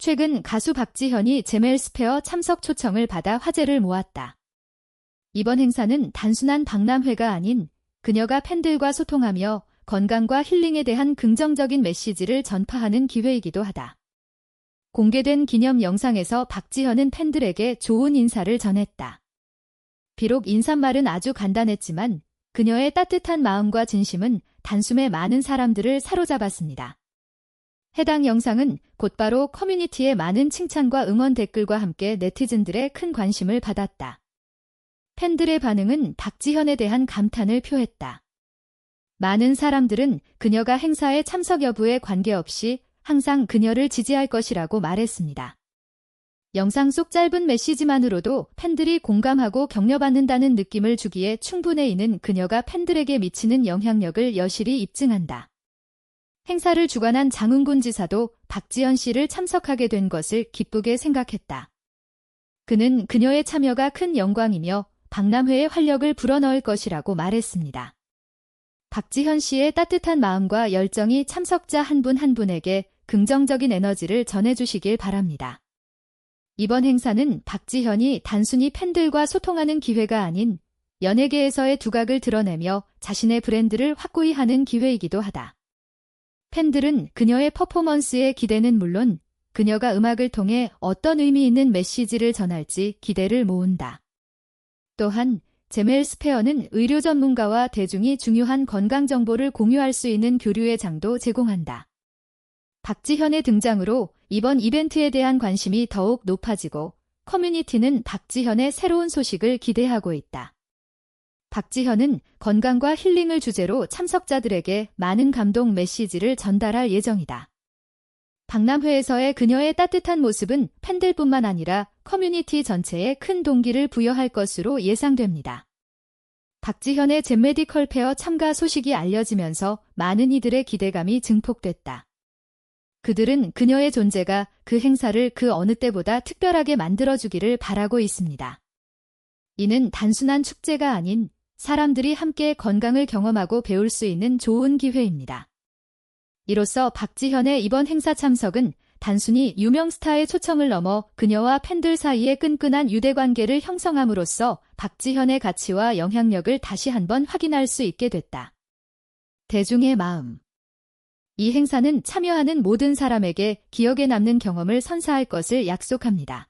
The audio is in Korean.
최근 가수 박지현이 제멜 스페어 참석 초청을 받아 화제를 모았다. 이번 행사는 단순한 박람회가 아닌 그녀가 팬들과 소통하며 건강과 힐링에 대한 긍정적인 메시지를 전파하는 기회이기도 하다. 공개된 기념 영상에서 박지현은 팬들에게 좋은 인사를 전했다. 비록 인사말은 아주 간단했지만 그녀의 따뜻한 마음과 진심은 단숨에 많은 사람들을 사로잡았습니다. 해당 영상은 곧바로 커뮤니티의 많은 칭찬과 응원 댓글과 함께 네티즌들의 큰 관심을 받았다. 팬들의 반응은 박지현에 대한 감탄을 표했다. 많은 사람들은 그녀가 행사에 참석 여부에 관계없이 항상 그녀를 지지할 것이라고 말했습니다. 영상 속 짧은 메시지만으로도 팬들이 공감하고 격려받는다는 느낌을 주기에 충분해 이는 그녀가 팬들에게 미치는 영향력을 여실히 입증한다. 행사를 주관한 장흥군 지사도 박지현 씨를 참석하게 된 것을 기쁘게 생각했다. 그는 그녀의 참여가 큰 영광이며 박람회의 활력을 불어넣을 것이라고 말했습니다. 박지현 씨의 따뜻한 마음과 열정이 참석자 한분한 분에게 긍정적인 에너지를 전해주시길 바랍니다. 이번 행사는 박지현이 단순히 팬들과 소통하는 기회가 아닌 연예계에서의 두각을 드러내며 자신의 브랜드를 확고히 하는 기회이기도 하다. 팬들은 그녀의 퍼포먼스에 기대는 물론 그녀가 음악을 통해 어떤 의미 있는 메시지를 전할지 기대를 모은다. 또한 제멜 스페어는 의료 전문가와 대중이 중요한 건강 정보를 공유할 수 있는 교류의 장도 제공한다. 박지현의 등장으로 이번 이벤트에 대한 관심이 더욱 높아지고 커뮤니티는 박지현의 새로운 소식을 기대하고 있다. 박지현은 건강과 힐링을 주제로 참석자들에게 많은 감동 메시지를 전달할 예정이다. 박람회에서의 그녀의 따뜻한 모습은 팬들뿐만 아니라 커뮤니티 전체에 큰 동기를 부여할 것으로 예상됩니다. 박지현의 젠메디컬 페어 참가 소식이 알려지면서 많은 이들의 기대감이 증폭됐다. 그들은 그녀의 존재가 그 행사를 그 어느 때보다 특별하게 만들어주기를 바라고 있습니다. 이는 단순한 축제가 아닌 사람들이 함께 건강을 경험하고 배울 수 있는 좋은 기회입니다. 이로써 박지현의 이번 행사 참석은 단순히 유명 스타의 초청을 넘어 그녀와 팬들 사이의 끈끈한 유대관계를 형성함으로써 박지현의 가치와 영향력을 다시 한번 확인할 수 있게 됐다. 대중의 마음 이 행사는 참여하는 모든 사람에게 기억에 남는 경험을 선사할 것을 약속합니다.